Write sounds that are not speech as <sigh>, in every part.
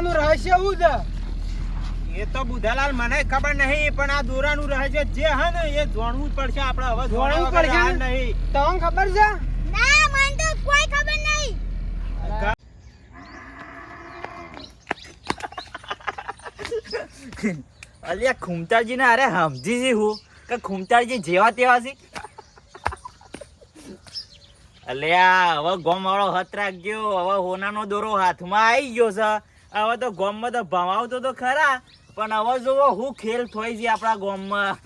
દોરાનું રહસ્ય શું છે? એ તો બુધાલાલ મને ખબર નહીં પણ આ દોરાનું રહસ્ય જે હે ને એ જોણવું પડશે આપણે હવે જોણવું પડશે નહીં. તમને ખબર છે? ના મને તો કોઈ ખબર નહીં. અલ્યા ખુમતાજી ને અરે સમજી જી હું કે ખુમતાજી જેવા તેવા છે? અલ્યા હવે ગોમ વાળો હત રાખજો હવે હોનાનો દોરો હાથમાં આવી ગયો છે. હવે તો ગોમમાં તો ભમાવતો તો ખરા, પણ હવે જોવો હું ખેલ થોઈ છે આપણા ગોમમાં.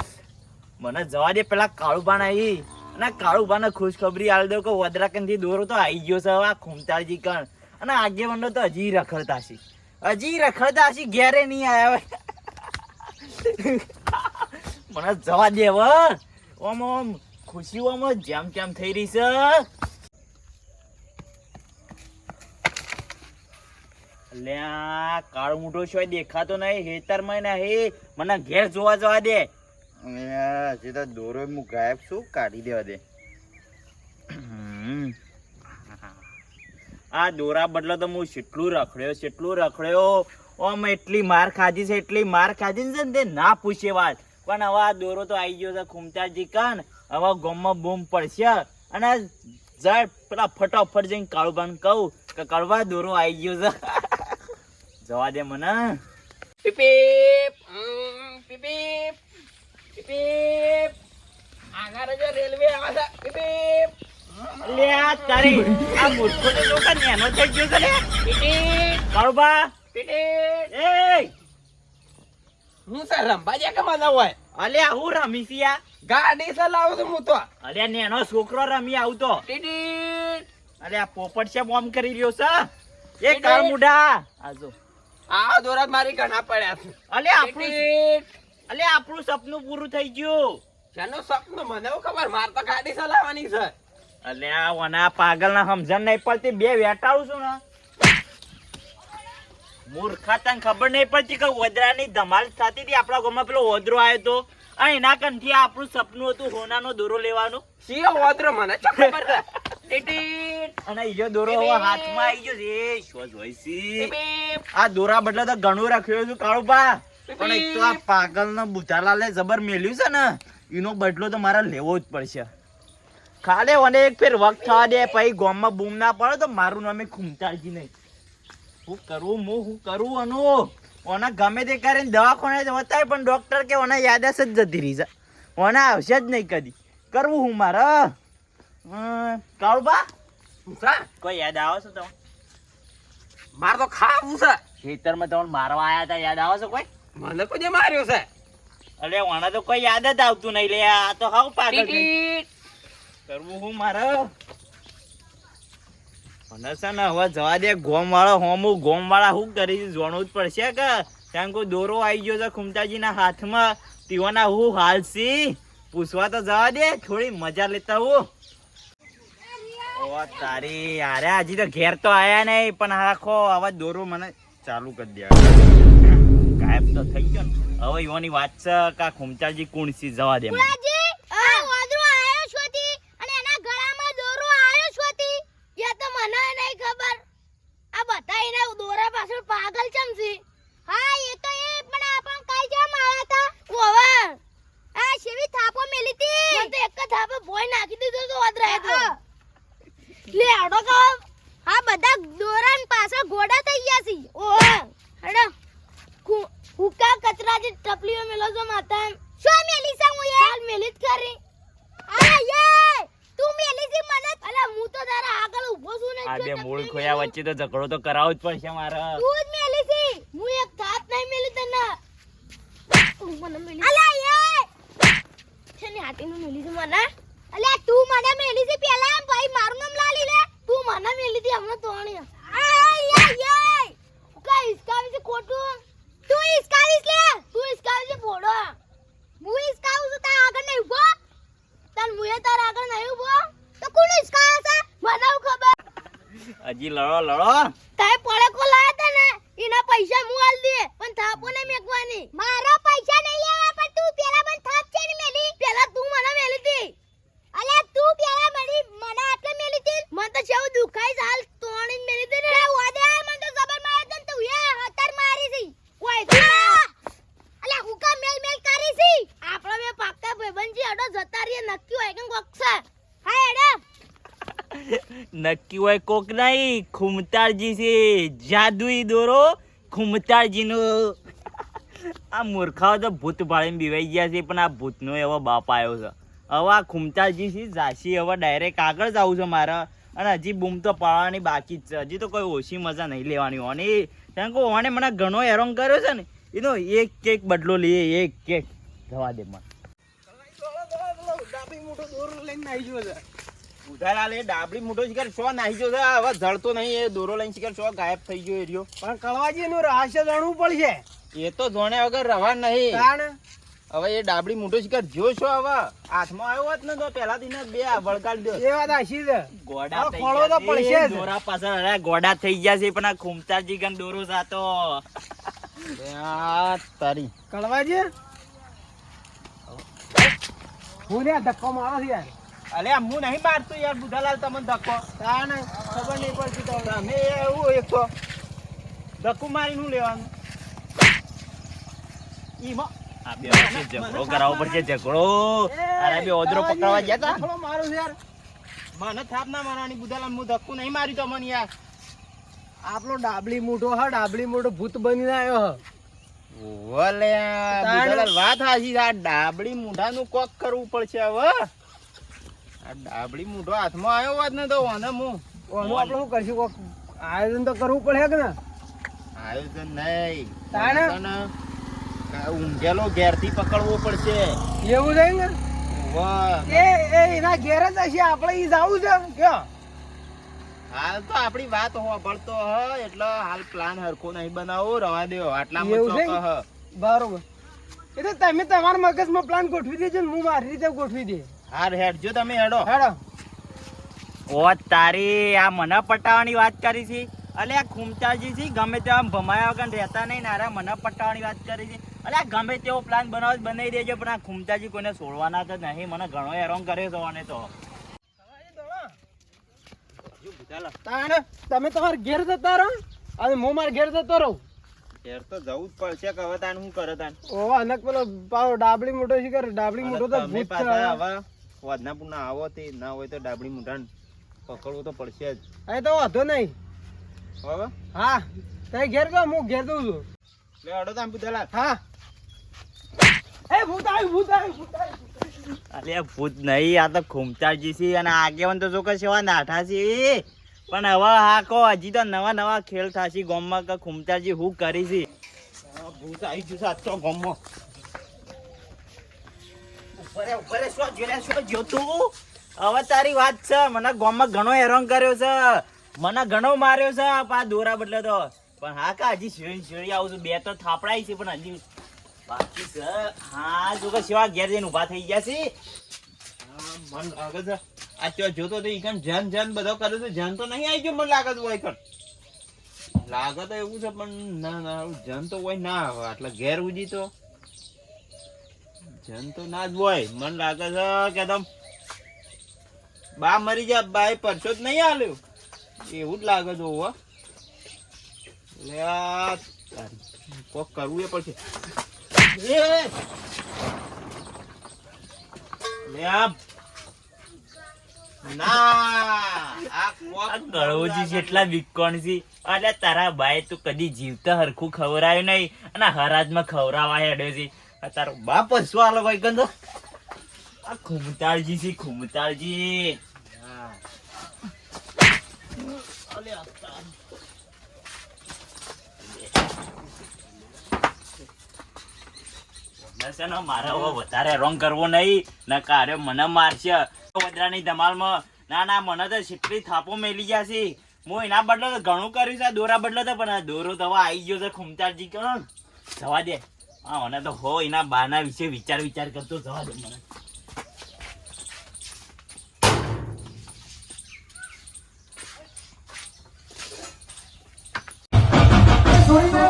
<laughs> મને જવા દે પેલા કાળુબાન આવી અને કાળુબાને ખુશખબરી આલ દો કે વદરાકનથી દોરો તો આવી ગયો છે હવે આ ખુમતાજી કણ. અને આગે મંડો તો હજી રખડતા છે હજી રખડતા છે ઘેરે નહીં આવ્યા હોય. <laughs> મને જવા દે હવે. ઓમ ઓમ ખુશી ઓમ જેમ કેમ થઈ રહી છે. અલ્યા કાળો મોટો છો દેખાતો નહીં હેતરમાં નહીં મને ઘેર જોવા જવા દે. હજી તો દોરો હું ગાયબ છું કાઢી દેવા દે. આ દોરા બદલો તો હું કેટલું રખડ્યો કેટલું રખડ્યો. ઓમ એટલી માર ખાધી છે એટલી માર ખાધી છે ને તે ના પૂછે વાત. પણ હવે આ દોરો તો આવી ગયો છે ખુમતાજી કાન. હવે ગોમમાં બૂમ પડશે. અને જાય પેલા ફટાફટ જઈને કાળુબાન કહું કે કડવા દોરો આવી ગયો છે. જવા દે મને. પીપીપ પીપીપ પીપીપ આગળ જો રેલવે આવે છે પીપીપ લ્યા તારી આ મૂર્ખો તો જો નેનો થઈ ગયો છે લે પીપીપ કાળુબા પીપીપ એ. હું સર રંબા જે કમાના હોય? અલ્યા હું રમી ગાડી ચલાવું છું હું તો. અલ્યા નેનો છોકરો રમી આવતો. અરે આ પોપટ છે બોમ્બ કરી રહ્યો છે. એ કાળ મુઢા આજો આ દોરા મારી ઘણા પડ્યા છે. અલે આપણું અલે આપણું સપનું પૂરું થઈ ગયું. શેનું સપનું? મને ખબર માર તો ગાડી ચલાવવાની છે. અલે આ ઓના પાગલ ના સમજણ નહીં પડતી બે વેટાળું છું ને. મૂર્ખા તને ખબર નહીં પડતી કે ઓદરાની ધમાલ થતી હતી. આપણા ગામમાં પેલો ઓદરો આવ્યો તો. અને એના કંઠી આપણું સપનું હતું હોનાનો દોરો લેવાનું. સી ઓદરો મને ખબર. અને ઈજો દોરો હવે હાથમાં આવી ગયો છે. શું જોઈ આ દોરા બદલે તો ઘણું રાખ્યું છું કાળુબા પણ એક તો આ પાગલ નો બુધાલાલે જબર મેલ્યું છે ને એનો બદલો તો મારે લેવો જ પડશે. ખાલે મને એક ફેર વખત થવા દે પછી ગામમાં બૂમ ના પડે તો મારું નામે ખૂમતાજી નહીં. હું કરું હું હું કરું અનુ ઓના ગમે તે કરીને દવાખાને જ બતાવે પણ ડોક્ટર કે ઓના યાદાશ જ જતી રહી છે ઓના આવશે જ નહીં કદી. કરવું હું મારે? કાળુબા? શા? કોઈ યાદ આવે છે તમને? મારે તો ખાવું છે. ખેતરમાં તમને મારવા આયા હતા યાદ આવે છે કોઈ? મને કોઈ માર્યો છે. અરે વાણા તો કોઈ યાદ જ આવતું નહીં લે આ તો હાવ પાગલ કરવું હું મારે? મને છે ને હવે જવા દે ગોમ વાળા હોમું ગોમ વાળા શું કરી છે જોણવું જ પડશે કે ત્યાં કે દોરો આવી ગયો છે ખુમતાજીના હાથમાં તીવાના હું હાલસી પૂછવા તો જવા દે થોડી મજા લેતા હું તારી, અરે હજી તો ઘેર તો આયા નહીં પણ આખો અવાજ દોરો મને ચાલુ કરી દે. <coughs> ગાયબ તો થઈ ગયો ને. હવે યોની વાત છે કા ખુમચાજી કુણસી જવા દે મને. બાજી આ વાદળો આયો છોતી અને એના ગળામાં દોરો આયો છોતી એ તો મને નહીં ખબર આ બધા એને દોરા પાછળ પાગલ ચમ છે હા એ તો એ પણ આપણ કાઈ જમ આયા તા ઓવા આ શેવી થાપો મેલી તી મને તો એક જ થાપો ભોય નાખી દીધો તો વાદરા તો લે આડો કો આ બધા દોરાન પાછળ ઘોડા થઈ ગયા છે ઓહ હેડો કુ- હુકા કચરા જે ટપલીઓ મેલો છો માતા શું મેલી છે હું યાર મેલી જ કરી આ યે તું મેલી છે મને અલા હું તો તારા આગળ ઊભો છું ને આ જો બે ટપલી મૂળ મેલો. ખોયા વચ્ચે તો ઝઘડો તો કરાવવો જ પડશે મારે. તું જ મેલી છે. હું એક થાપ નહીં મેલી તને. મને મેલી. અલા, એ! છે ને હાટીનું મેલી છે મને. અલા, તું મને મેલી છે પેલા? ભાઈ, મારું નામ લાલી લે. તું મને મેલી હતી હમણાં તોણી આ યે યે કઈ ઇસકા છે ખોટું? તું ઈસકાવીશ લે. હજી લડો લડો નક્કી હોય કોક નહીં ખુમતાળજી છે જાદુઈ દોરો, ખુમતારજીનો. આ મૂર્ખાઓ તો ભૂત ભાળીને બીવાઈ ગયા છે, પણ આ ભૂતનો એવો બાપ આવ્યો છે. હવે આ ખુમતાળજી છે ઝાંસી હવે ડાયરેક્ટ આગળ જવું છે મારે. અને હજી બૂમ તો પાડવાની બાકી જ છે. હજી તો કોઈ ઓછી મજા નહીં લેવાની હોવાની કારણ કે ઓને મને ઘણો હેરાન કર્યો છે ને. એનો એક કેક બદલો લઈએ, એક કેક જવા દે મને. મોટો દોર લઈને આવી ગયો ડાબડી મોટો શિકાર શો નાહી ગયો હવે જળતો નહીં એ દોરો લઈને શિકાર શો ગાયબ થઈ ગયો એ રહ્યો પણ કળવાજી એનું રહસ્ય જાણવું પડશે. એ તો જોણે વગર રવા નહીં. હવે એ ડાબડી મોટો શિકાર જો છો હવે? હાથમાં આવ્યો હોત ને તો પેલા દિને બે વળગાડી દો. એ વાત આશી છે. ગોડા ખોળો તો પડશે છે. દોરા પાછળ. અરે ગોડા થઈ ગયા છે પણ આ ખુમતાજી ગન દોરો સાતો આ તારી. કળવાજી? હું ને ધક્કો મારો છે યાર. અલે હું નહીં મારતું યાર બુધાલાલ તમને ધક્કો. તાણ ખબર નહીં પડતી તમને અમે એવું એક તો ધક્કો મારીને શું લેવાનું? ઈમાં. આ બે વચ્ચે ઝઘડો કરાવવો પડશે ઝઘડો. અરે બે ઓદરો પકડવા ગયા તા? થોડો મારું યાર. મને થાપ ના મારવાની બુધાલાલ હું ધક્કો નહીં માર્યું તમને યાર. આપણો ડાબલી મોટો હા ડાબલી મોટો ભૂત બની આવ્યો હ. ઓલે બુધાલાલ વાત હાજી. આ ડાબડી મૂઢાનું કોક કરવું પડશે હવે. ડાબડી મૂઢો હાથમાં આવ્યો વાત ને તો વાંધો હું ઓનો આપણે શું કરશું? કોક આયોજન તો કરવું પડે કે ને? આયોજન નહીં. તાણે? કા- ઊંઘેલો ઘેરથી પકડવો પડશે. એવું છે ને? વાહ. એ એ એના ઘેર જ હશે. આપણે ઈ જાવું છે કયો? હાલ તો આપણી વાત હોભળતો હ. એટલે હાલ પ્લાન હરખો નહીં બનાવો. રવા દેવો આટલા ચોક હ. બરોબર. એ તો તમે તમારા મગજમાં પ્લાન ગોઠવી દેજો ને હું મારી રીતે ગોઠવી દે. હાર હેડ જો તમે હેડો. હેડો. ઓ તારી આ મને પટાવાની વાત કરી છે? અલે આ ખુમતાજી છે ગમે તેવા આમ ભમાયા વગર રહેતા નહીં નારા મને પટાવાની વાત કરી છે. અલે આ ગમે તેવો પ્લાન બનાવો તો બનાવી દેજો પણ આ ખુમતાજી કોઈને છોડવાના તો નહીં મને ઘણો હેરાન કર્યો છે અને તો. તમે તમારા ઘેર જતા રહો અને હું મારા ઘેર જતો રહું. હેર તો જવું જ પડશે કે હવે તાન હું કરે તાન ઓ અનક પેલો પાવ ડાબડી મોટો શિકાર ડાબડી મોટો તો ભૂત છે. હવે વાદના વાદનાપુરના આવો તે ના હોય તો ડાબડી મુઢાને પકડવું તો પડશે જ. એ તો વાંધો નહીં. હવે? હા તમે ઘેર ગયો હું ઘેર દઉં છું. લે અડો તાન બુધાલાલ હા. એ ભૂત આવ્યું ભૂત આવ્યું ભૂત આવ્યું અરે ભૂત નહીં આ તો ખુમતાજી છે અને આગેવાન તો જો કે સેવા નાઠા છે. પણ હવે હા કહો હજી તો નવા નવા ખેલ થશે ગોમમાં કે ખુમતાજી હું કરી છે? ભૂત આવી ગયું છે આજ ગોમમાં ગામમાં. ઉપરે ઉપરે શું જોડે શું જોતું હવે તારી વાત છે મને ગોમમાં ઘણો હેરાન કર્યો છે. મને ઘણો માર્યો છે પા દોરા બદલે તો. પણ હા કા હજી શેરી શેરી આવું છું. બે તો થાપડાય છે પણ હજી બાકી છે. હા જો કે સેવા ઘેર જઈને ઊભા થઈ ગયા છે. મન લાગે છે. આ તો જોતો તો ઈકન જન જન બધો કરે છે. જન તો નહીં આવી ગયો મને લાગે છે હોય કણ લાગે તો એવું છે પણ ના ના આવું તો હોય ના આવે. આટલા ઘેર ઉજી તો. જન તો ના જ હોય. મને લાગે છે કે તમ બા મરી જા બાઈ પરસો જ નહીં આલ્યો. એવું જ લાગે છે હોવા. લે આ તારી, કોક કરવું એ પડશે. લે ગળોજી જેટલા વિકોણ છે એટલે તારા બાઈ તું કદી જીવતા હરખું ખવરાયું નહીં. અને હરાજમાં ખવરાવા હેડ્યો છે. તારો બાપ શું આલો ભાઈ ગંદો આ ખુમતાળજી છે ખુમતાળજી. હા. અલે આ તારી. બસ એનો મારે વધારે રોંગ કરવો નહીં. ના કારે મને મારશે. વદરાની ધમાલમાં. ના ના મને તો કેટલી થાપો મેલી છે. હું એના બદલે તો ઘણું કર્યું છે દોરા બદલે તો પણ દોરો તો આવી ગયો છે ખુમચારજી કરો જવા દે. હા મને તો હો એના બાના વિશે વિચાર વિચાર કરતો જવા દે મને. Sorry,